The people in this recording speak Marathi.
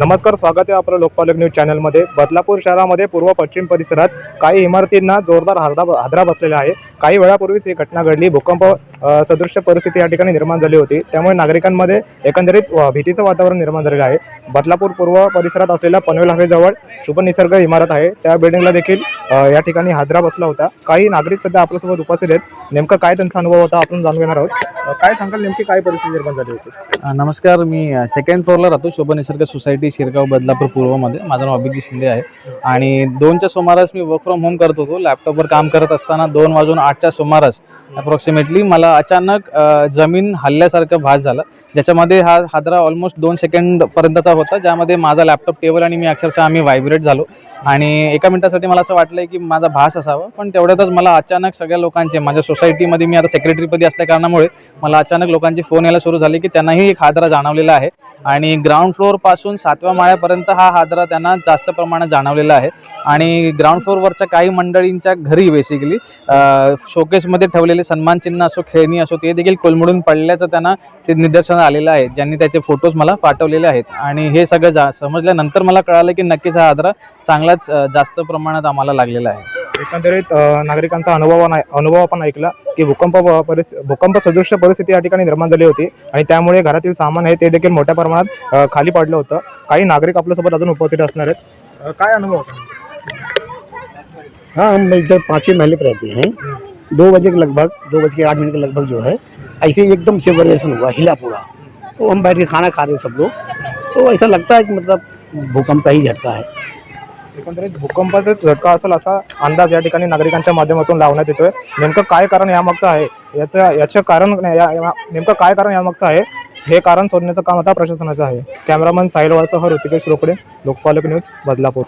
नमस्कार स्वागत आहे आपलं लोकपालक न्यूज चॅनलमध्ये. बदलापूर शहरामध्ये पूर्व पश्चिम परिसरात काही इमारतींना जोरदार हादरा हादरा बसलेला आहे. काही वेळापूर्वीच ही घटना घडली. भूकंप सदृश्य परिस्थिती या ठिकाणी निर्माण झाली होती. त्यामुळे नागरिकांमध्ये एकंदरीत भीतीचं वातावरण निर्माण झालेलं आहे. बदलापूर पूर्व परिसरात असलेल्या पनवेल हवेजवळ शुभ निसर्ग इमारत आहे. त्या बिल्डिंगला देखील या ठिकाणी हादरा बसला होता. काही नागरिक सध्या आपल्यासोबत उपस्थित आहेत. नेमकं काय त्यांचा अनुभव होता आपण जाणून घेणार आहोत. काय सांगाल नेमकी काय परिस्थिती निर्माण झाली होती? नमस्कार. मी सेकंड फ्लोअरला राहतो शोभा निसर्ग सोसायटी शिरगाव बदलापूर पूर्वमध्ये. माझं नाव अभिजित शिंदे आहे. आणि दोनच्या सुमारास मी वर्क फ्रॉम होम करत होतो. लॅपटॉपवर काम करत असताना दोन वाजून आठच्या सुमारास अप्रॉक्सिमेटली मला अचानक जमीन हल्ल्यासारखं भास झाला. ज्याच्यामध्ये हा हादरा ऑलमोस्ट दोन सेकंडपर्यंतचा होता ज्यामध्ये माझा लॅपटॉप टेबल आणि मी अक्षरशः आम्ही व्हायब्रेट झालो. आणि एका मिनिटासाठी मला असं वाटलं की माझा भास असावा पण तेवढ्यातच मला अचानक सगळ्या लोकांचे माझ्या सोसायटीमध्ये मी आता सेक्रेटरीपदी असल्या कारणामुळे मला अचानक लोकांचे फोन यायला सुरू झाले की त्यांनाही एक हादरा जाणवलेला आहे. आणि ग्राउंड फ्लोअरपासून सातव्या माळ्यापर्यंत हा हादरा त्यांना जास्त प्रमाणात जाणवलेला आहे. आणि ग्राउंड फ्लोअरवरच्या काही मंडळींच्या घरी बेसिकली शोकेसमध्ये ठेवलेले सन्मान चिन्ह असो खेळणी असो ते देखील कोलमडून पडल्याचं त्यांना ते निदर्शनात आलेलं आहे. ज्यांनी त्याचे फोटोज मला पाठवलेले आहेत. आणि हे सगळं जा समजल्यानंतर मला कळालं की नक्कीच हा हादरा चांगलाच जास्त प्रमाणात आम्हाला लागलेला आहे. एकंदरीत नागरिकांचा अनुभव नाही अनुभव आपण ऐकला की भूकंप परिस भूकंप सदृश्य परिस्थिती या ठिकाणी निर्माण झाली होती. आणि त्यामुळे घरातील सामान आहे ते देखील मोठ्या प्रमाणात खाली पडलं होतं. काही नागरिक आपल्यासोबत अजून उपस्थित असणार आहेत. काय अनुभव होता हाँ हम इधर पाँचवें महले पर रहते हैं दो बजे के लगभग दो बज के आठ मिनट के लगभग जो है ऐसे ही एकदम से वाइब्रेशन हुआ हिला पूरा। तो हम बैठ के खाना खा रहे सब लोग। तो ऐसा लगता है कि मतलब भूकंप का ही झटका है। एकंदरीत भूकंपाचा झटका असेल असा अंदाज या ठिकाणी नागरिकांच्या माध्यमातून लावण्यात येतोय. नेमकं काय कारण यामागचं आहे? याचं याचं कारण या- या- नेमकं काय कारण यामागचं आहे? हे कारण शोधण्याचं काम आता प्रशासनाचं आहे. कॅमेरामन साहिल वाळसह ऋतिकेश रोकडे लोकपालक न्यूज बदलापूर.